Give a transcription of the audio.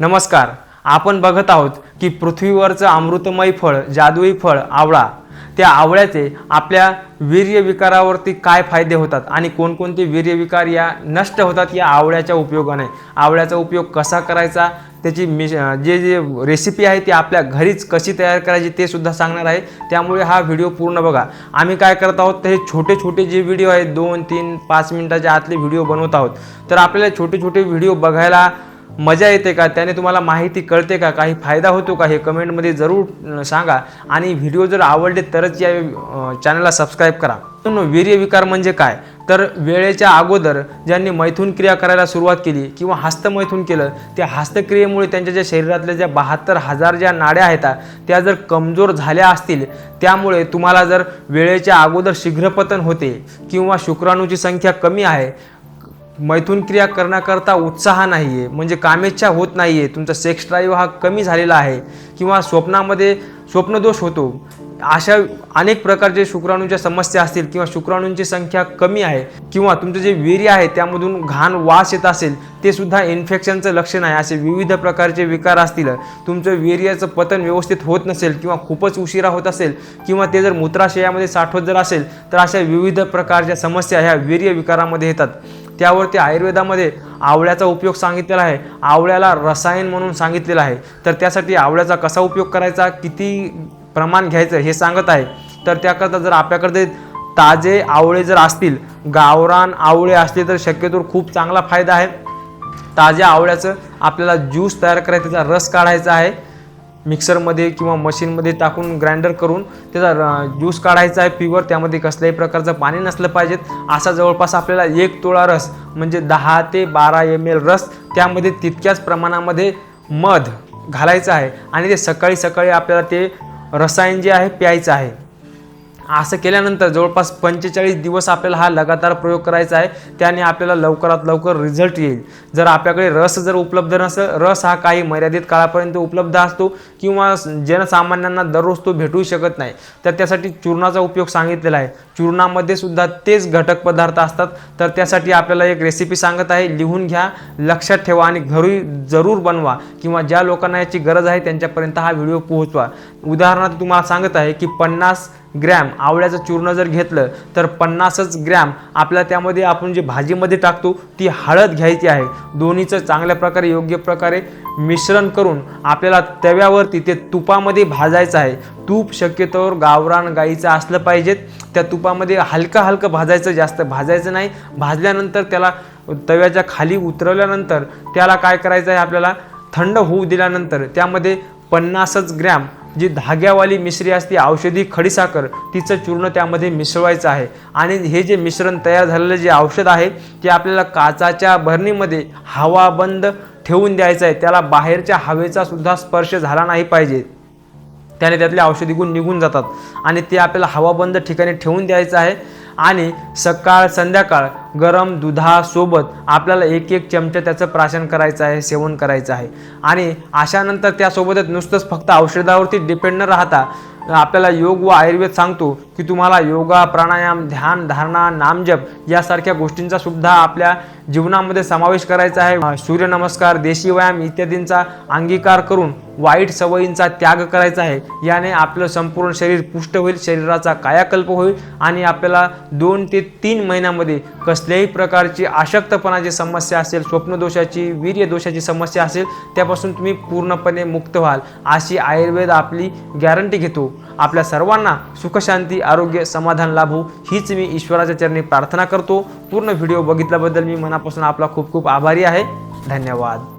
नमस्कार. आपण बघत आहोत की पृथ्वीवरचं अमृतमय फळ जादुई फळ आवळा त्या आवळ्याचे आपल्या वीर्यविकारावरती काय फायदे होतात आणि कोणकोणते वीर्यविकार या नष्ट होतात या आवळ्याच्या उपयोगाने? आवळ्याचा उपयोग कसा करायचा? त्याची मिश जे जे रेसिपी आहे ती आपल्या घरीच कशी तयार करायची ते सुद्धा सांगणार आहे. त्यामुळे हा व्हिडिओ पूर्ण बघा. आम्ही काय करत आहोत तर हे छोटे छोटे जे व्हिडिओ आहेत दोन तीन पाच मिनिटाच्या आतले व्हिडिओ बनवत आहोत. तर आपल्याला छोटे छोटे व्हिडिओ बघायला मजा येते का? त्याने तुम्हाला माहिती कळते का? काही फायदा होतो का? हे कमेंटमध्ये जरूर सांगा. आणि व्हिडिओ जर आवडले तरच या चॅनलला सबस्क्राईब करा. वीर्यविकार म्हणजे काय? तर वेळेच्या अगोदर ज्यांनी मैथून क्रिया करायला सुरुवात केली किंवा हस्तमैथून केलं त्या हस्तक्रियेमुळे त्यांच्या ज्या शरीरातल्या ज्या बहात्तर हजार ज्या नाड्या आहेत त्या जर कमजोर झाल्या असतील त्यामुळे तुम्हाला जर वेळेच्या अगोदर शीघ्रपतन होते किंवा शुक्राणूची संख्या कमी आहे मैथून क्रिया करण्याकरता उत्साह नाही आहे म्हणजे कामेच्छा होत नाही आहे तुमचा सेक्स ड्राईव्ह हा कमी झालेला आहे किंवा स्वप्नामध्ये स्वप्नदोष होतो. अशा अनेक प्रकारचे शुक्राणूंच्या समस्या असतील किंवा शुक्राणूंची संख्या कमी आहे किंवा तुमचं जे वीर्य आहे त्यामधून घाण वास येत असेल ते सुद्धा इन्फेक्शनचं लक्षण आहे. असे विविध प्रकारचे विकार असतील तुमचं वीर्याचं पतन व्यवस्थित होत नसेल किंवा खूपच उशिरा होत असेल किंवा ते जर मूत्राशयामध्ये साठवत जर असेल तर अशा विविध प्रकारच्या समस्या ह्या वीर्य विकारामध्ये येतात. त्यावरती आयुर्वेदामध्ये आवळ्याचा उपयोग सांगितलेला आहे. आवळ्याला रसायन म्हणून सांगितलेलं आहे. तर त्यासाठी आवळ्याचा कसा उपयोग करायचा? किती प्रमाण घ्यायचं हे सांगत आहे. तर त्याकरता जर आपल्याकडे ताजे आवळे जर असतील गावरान आवळे असले तर शक्यतो खूप चांगला फायदा आहे. ताज्या आवळ्याचं आपल्याला ज्यूस तयार करायचा त्याचा रस काढायचा आहे. मिक्सरमध्ये किंवा मशीनमध्ये टाकून ग्राइंडर करून त्याचा र- ज्यूस काढायचा आहे प्युअर त्यामध्ये कसल्याही प्रकारचं पाणी नसलं पाहिजेत. असा जवळपास आपल्याला एक तोळा रस म्हणजे दहा ते बारा एम एल रस त्यामध्ये तितक्याच प्रमाणामध्ये मध घालायचं आहे. आणि ते सकाळी सकाळी आपल्याला ते रसायन जे आहे प्यायचं आहे. असं केल्यानंतर जवळपास पंचेचाळीस दिवस आपल्याला हा लगातार प्रयोग करायचा आहे. त्याने आपल्याला लवकरात लवकर रिझल्ट येईल. जर आपल्याकडे रस जर उपलब्ध नसेल रस हा काही मर्यादित काळापर्यंत उपलब्ध असतो किंवा जनसामान्यांना दररोज तो भेटू शकत नाही. तर त्यासाठी चूर्णाचा उपयोग सांगितलेला आहे. चूर्णामध्ये सुद्धा तेच घटक पदार्थ असतात. तर त्यासाठी आपल्याला एक रेसिपी सांगत आहे. लिहून घ्या लक्षात ठेवा आणि घरी जरूर बनवा किंवा ज्या लोकांना याची गरज आहे त्यांच्यापर्यंत हा व्हिडिओ पोहोचवा. उदाहरणार्थ तुम्हाला सांगत आहे की पन्नास ग्रॅम आवळ्याचं चूर्ण जर घेतलं तर पन्नासच ग्रॅम आपल्याला त्यामध्ये आपण जे भाजीमध्ये टाकतो ती हळद घ्यायची आहे. दोन्हीचं चांगल्या प्रकारे योग्य प्रकारे मिश्रण करून आपल्याला तव्यावरती ते तुपामध्ये भाजायचं आहे. तूप शक्यतोवर गावरान गाईचं असलं पाहिजेत. त्या तुपामध्ये हलकं हलकं भाजायचं जास्त भाजायचं नाही. भाजल्यानंतर त्याला तव्याच्या खाली उतरवल्यानंतर त्याला काय करायचं आहे आपल्याला? थंड होऊ दिल्यानंतर त्यामध्ये पन्नासच ग्रॅम जी धाग्यावाली मिश्री असते औषधी खडीसाखर तिचं चूर्ण त्यामध्ये मिसळवायचं आहे. आणि हे जे मिश्रण तयार झालेलं जे औषध आहे ते आपल्याला काचाच्या भरणीमध्ये हवा बंद ठेवून द्यायचं आहे. त्याला बाहेरच्या हवेचा सुद्धा स्पर्श झाला नाही पाहिजे. त्याने त्यातले औषधी गुण निघून जातात. आणि ते आपल्याला हवाबंद ठिकाणी ठेवून द्यायचं आहे. आणि सकाळ संध्याकाळ गरम दुधासोबत आपल्याला एक एक चमचा त्याचं प्राशन करायचं आहे सेवन करायचं आहे. आणि अशानंतर त्यासोबतच नुसतंच फक्त औषधावरती डिपेंड न राहता आपल्याला योग व आयुर्वेद सांगतो की तुम्हाला योगा प्राणायाम ध्यान धारणा नामजप यासारख्या गोष्टींचा सुद्धा आपल्या जीवनामध्ये समावेश करायचा आहे. सूर्यनमस्कार देशी व्यायाम इत्यादींचा अंगीकार करून वाईट सवयींचा त्याग करायचा आहे. याने आपलं संपूर्ण शरीर पुष्ट होईल शरीराचा कायाकल्प होईल आणि आपल्याला दोन ते तीन महिन्यामध्ये कसल्याही प्रकारची अशक्तपणाची समस्या असेल स्वप्नदोषाची वीर्यदोषाची समस्या असेल त्यापासून तुम्ही पूर्णपणे मुक्त व्हाल. अशी आयुर्वेद आपली गॅरंटी घेतो. आपल्या सर्वांना सुखशांती आरोग्य समाधान लाभो. हीच मी ईश्वराच्या चरणी प्रार्थना करतो. पूर्ण व्हिडिओ बघितल्याबद्दल मी मनापासून आपला खूप खूप आभारी आहे. धन्यवाद.